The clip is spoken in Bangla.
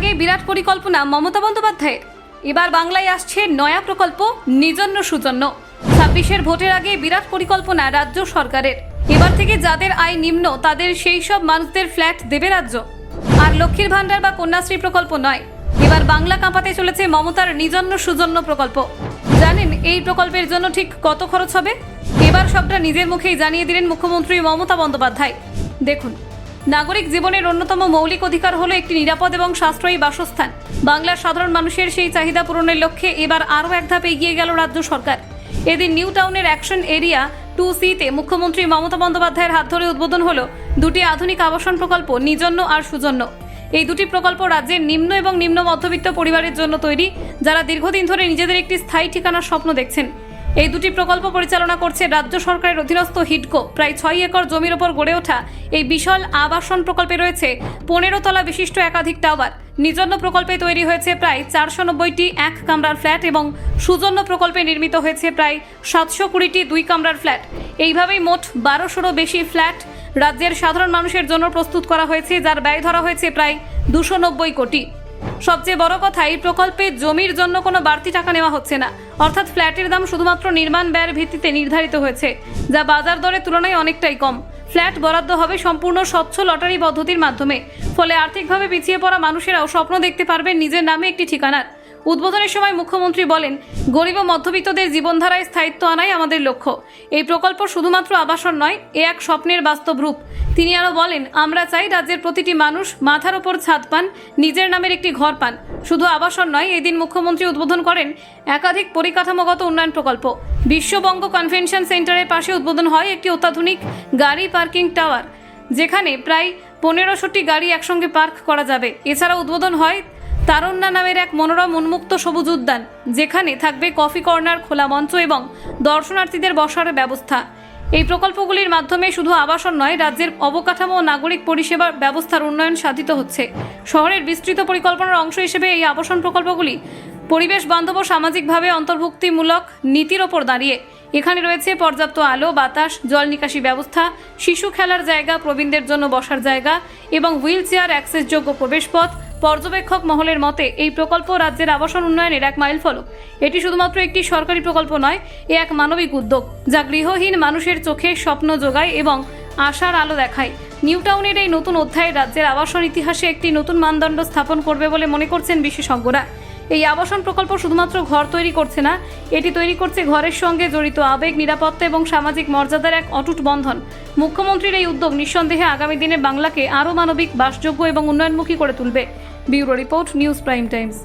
আগে বিরাট পরিকল্পনা মমতা বন্দ্যোপাধ্যায়ের। এবার বাংলায় আসছে নয়া প্রকল্প নিজন্য সুজন্য। ছাব্বিশের ভোটের আগে বিরাট পরিকল্পনা রাজ্য সরকারের। এবার থেকে যাদের আয় নিম্ন, তাদের সেই সব মানুষদের ফ্ল্যাট দেবে রাজ্য। আর লক্ষ্মীর ভাণ্ডার বা কন্যাশ্রী প্রকল্প নয়। এবার বাংলা কাঁপাতে চলেছে মমতার নিজন্য সুজন্য প্রকল্প। জানেন এই প্রকল্পের জন্য ঠিক কত খরচ হবে? এবার সবটা নিজের মুখেই জানিয়ে দিলেন মুখ্যমন্ত্রী মমতা বন্দ্যোপাধ্যায়। দেখুন। নাগরিক জীবনের অন্যতম মৌলিক অধিকার হলো একটি নিরাপদ এবং সাশ্রয়ী বাসস্থান। বাংলার সাধারণ মানুষের সেই চাহিদা পূরণের লক্ষ্যে এবার আরও এক ধাপ এগিয়ে গেল রাজ্য সরকার। এদিন নিউ টাউনের অ্যাকশন এরিয়া টু সিতে মুখ্যমন্ত্রী মমতা বন্দ্যোপাধ্যায়ের হাত ধরে উদ্বোধন হলো দুটি আধুনিক আবাসন প্রকল্প নিজন্য আর সুজন্য। এই দুটি প্রকল্প রাজ্যের নিম্ন এবং নিম্ন মধ্যবিত্ত পরিবারের জন্য তৈরি, যারা দীর্ঘদিন ধরে নিজেদের একটি স্থায়ী ঠিকানার স্বপ্ন দেখছেন। এই দুটি প্রকল্প পরিচালনা করছে রাজ্য সরকারের অধীনস্থ হিডকো। প্রায় ছয় একর জমির ওপর গড়ে ওঠা এই বিশাল আবাসন প্রকল্পে রয়েছে পনেরো তলা বিশিষ্ট একাধিক টাওয়ার। নিজন্য প্রকল্পে তৈরি হয়েছে প্রায় চারশো নব্বইটি এক কামরার ফ্ল্যাট এবং সুজন্য প্রকল্পে নির্মিত হয়েছে প্রায় সাতশো কুড়িটি দুই কামরার ফ্ল্যাট। এইভাবেই মোট বারোশোরও বেশি ফ্ল্যাট রাজ্যের সাধারণ মানুষের জন্য প্রস্তুত করা হয়েছে, যার ব্যয় ধরা হয়েছে প্রায় দুশো নব্বই কোটি। সবচেয়ে বড় কথা, এই প্রকল্পে জমির জন্য কোনো বাড়তি টাকা নেওয়া হচ্ছে না। অর্থাৎ ফ্ল্যাটের দাম শুধুমাত্র নির্মাণ ব্যয়ের ভিত্তিতে নির্ধারিত হয়েছে, যা বাজার দরের তুলনায় অনেকটাই কম। ফ্ল্যাট বরাদ্দ হবে সম্পূর্ণ স্বচ্ছ লটারি পদ্ধতির মাধ্যমে, ফলে আর্থিকভাবে পিছিয়ে পড়া মানুষেরাও স্বপ্ন দেখতে পারবেন নিজের নামে একটি ঠিকানার। উদ্বোধনের সময় মুখ্যমন্ত্রী বলেন, গরিব ও মধ্যবিত্তদের জীবনধারায় স্থায়িত্ব আনাই আমাদের লক্ষ্য। এই প্রকল্প শুধুমাত্র আবাসন নয়, এ এক স্বপ্নের বাস্তব রূপ। তিনি আরও বলেন, আমরা চাই রাজ্যের প্রতিটি মানুষ মাথার ওপর ছাদ পান, নিজের নামের একটি ঘর পান। শুধু আবাসন নয়, এদিন মুখ্যমন্ত্রী উদ্বোধন করেন একাধিক পরিকাঠামোগত উন্নয়ন প্রকল্প। বিশ্ববঙ্গ কনভেনশন সেন্টারের পাশে উদ্বোধন হয় একটি অত্যাধুনিক গাড়ি পার্কিং টাওয়ার, যেখানে প্রায় পনেরোশোটি গাড়ি একসঙ্গে পার্ক করা যাবে। এছাড়া উদ্বোধন হয় তারণ্যা নামের এক মনোরম উন্মুক্ত সবুজ উদ্যান, যেখানে থাকবে কফি কর্নার, খোলা মঞ্চ এবং দর্শনার্থীদের বসার ব্যবস্থা। এই প্রকল্পগুলির মাধ্যমে শুধু আবাসন নয়, রাজ্যের অবকাঠামো ও নাগরিক পরিষেবা ব্যবস্থার উন্নয়ন সাধিত হচ্ছে। শহরের বিস্তৃত পরিকল্পনার অংশ হিসেবে এই আবাসন প্রকল্পগুলি পরিবেশ বান্ধব ও সামাজিকভাবে অন্তর্ভুক্তিমূলক নীতির ওপর দাঁড়িয়ে। এখানে রয়েছে পর্যাপ্ত আলো, বাতাস, জল নিকাশি ব্যবস্থা, শিশু খেলার জায়গা, প্রবীণদের জন্য বসার জায়গা এবং হুইল চেয়ার, অ্যাক্সেসযোগ্য প্রবেশপথ পর্যবেক্ষক মহলের মতে, এই প্রকল্প রাজ্যের আবাসন উন্নয়নের এক মাইল ফলক। এটি শুধুমাত্র একটি সরকারি প্রকল্প নয়, এ এক মানবিক উদ্যোগ, যা গৃহহীন মানুষের চোখে স্বপ্ন যোগায় এবং আশার আলো দেখায়। নিউ টাউনের এই নতুন অধ্যায় রাজ্যের আবাসন ইতিহাসে একটি নতুন মানদণ্ড স্থাপন করবে বলে মনে করছেন বিশেষজ্ঞরা। এই আবাসন প্রকল্প শুধুমাত্র ঘর তৈরি করছে না, এটি তৈরি করছে ঘরের সঙ্গে জড়িত আবেগ, নিরাপত্তা এবং সামাজিক মর্যাদার এক অটুট বন্ধন। মুখ্যমন্ত্রীর এই উদ্যোগ নিঃসন্দেহে আগামী দিনে বাংলাকে আরও মানবিক, বাসযোগ্য এবং উন্নয়নমুখী করে তুলবে। Bureau report news prime times